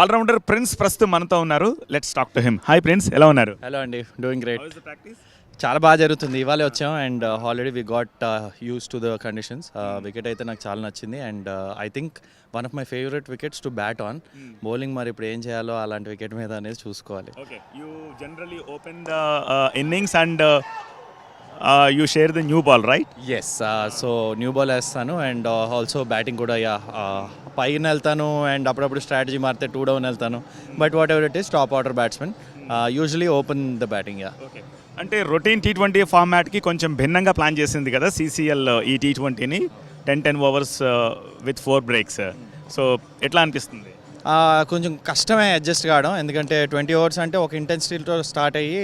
Allrounder prince ప్రస్తుతం మనతో ఉన్నారు. Let's talk to him hi Prince ఎలా ఉన్నారు? హలో అండి. డూయింగ్ గ్రేట్ ప్రాక్టీస్ చాలా బాగా జరుగుతుంది. ఇవాళ వచ్చాం and already we got used to the conditions wicket అయితే నాకు చాలా నచ్చింది and I think one of my favourite wickets to bat on bowling మరి ఇప్పుడు ఏం చేయాలో అలాంటి వికెట్ మీద అనేది చూసుకోవాలి. Okay you generally open the innings and you share the new ball right yes so new ball వేస్తాను అండ్ ఆల్సో బ్యాటింగ్ కూడా యా పైన వెళ్తాను అండ్ అప్పుడప్పుడు స్ట్రాటజీ మారితే టూ డౌన్ వెళ్తాను. But whatever it is top order batsmen usually open the batting yeah okay అంటే routine T twenty ఫార్మాట్కి కొంచెం భిన్నంగా ప్లాన్ చేసింది కదా సీసీఎల్ ఈ T ట్వంటీని ten ten overs with four breaks so ఎట్లా అనిపిస్తుంది? కొంచెం కష్టమే అడ్జస్ట్ కావడం. ఎందుకంటే ట్వంటీ ఓవర్స్ అంటే ఒక ఇంటెన్సిటీతో స్టార్ట్ అయ్యి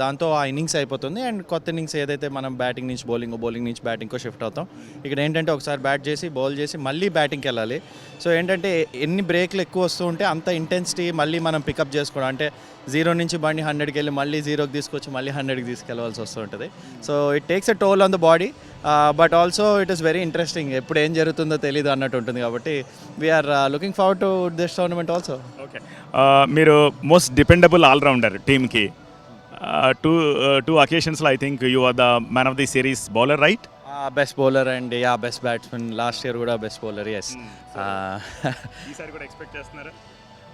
దాంతో ఆ ఇన్నింగ్స్ అయిపోతుంది. అండ్ కొత్త ఇన్నింగ్స్ ఏదైతే మనం బ్యాటింగ్ నుంచి బౌలింగ్ బౌలింగ్ నుంచి బ్యాటింగ్కో షిఫ్ట్ అవుతాం. ఇక్కడ ఏంటంటే ఒకసారి బ్యాట్ చేసి బౌల్ చేసి మళ్ళీ బ్యాటింగ్కి వెళ్ళాలి. సో ఏంటంటే ఎన్ని బ్రేక్లు ఎక్కువ వస్తూ ఉంటే అంత ఇంటెన్సిటీ మళ్ళీ మనం పికప్ చేసుకోవడం. అంటే జీరో నుంచి బండి హండ్రెడ్కి వెళ్ళి మళ్ళీ జీరోకి తీసుకొచ్చి మళ్ళీ హండ్రెడ్కి తీసుకెళ్ళవలసి వస్తుంటుంది so it takes a toll on the body but also it is very interesting ఎప్పుడు ఏం జరుగుతుందో తెలియదు అన్నట్టు ఉంటుంది కాబట్టి we are looking forward to this tournament also okay మీరు మోస్ట్ డిపెండబుల్ ఆల్రౌండర్ టీమ్కి two two అకేషన్స్లో I think you are the man of the series bowler right best bowler and yeah best batsmen last year కూడా best bowler yes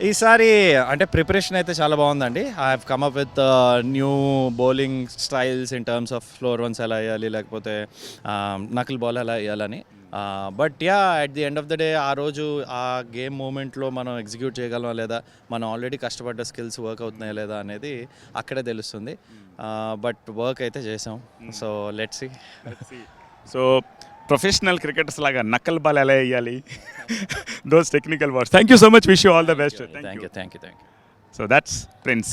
ఈసారి అంటే preparation అయితే చాలా బాగుందండి. I have come up with new bowling styles in terms of floor ones ఎలా వేయాలి లేకపోతే knuckle ball ఎలా వేయాలని. But yeah at the end of the day ఆ రోజు ఆ గేమ్ మూమెంట్లో మనం ఎగ్జిక్యూట్ చేయగలమా లేదా మనం ఆల్రెడీ కష్టపడ్డ స్కిల్స్ వర్క్ అవుతున్నాయా లేదా అనేది అక్కడే తెలుస్తుంది. బట్ వర్క్ అయితే చేసాం. So let's so professional cricketers లాగా నక్కల్ బాల్ ఎలా వేయాలి? Those technical words thank you so much wish you all the best thank you thank you thank you so that's Prince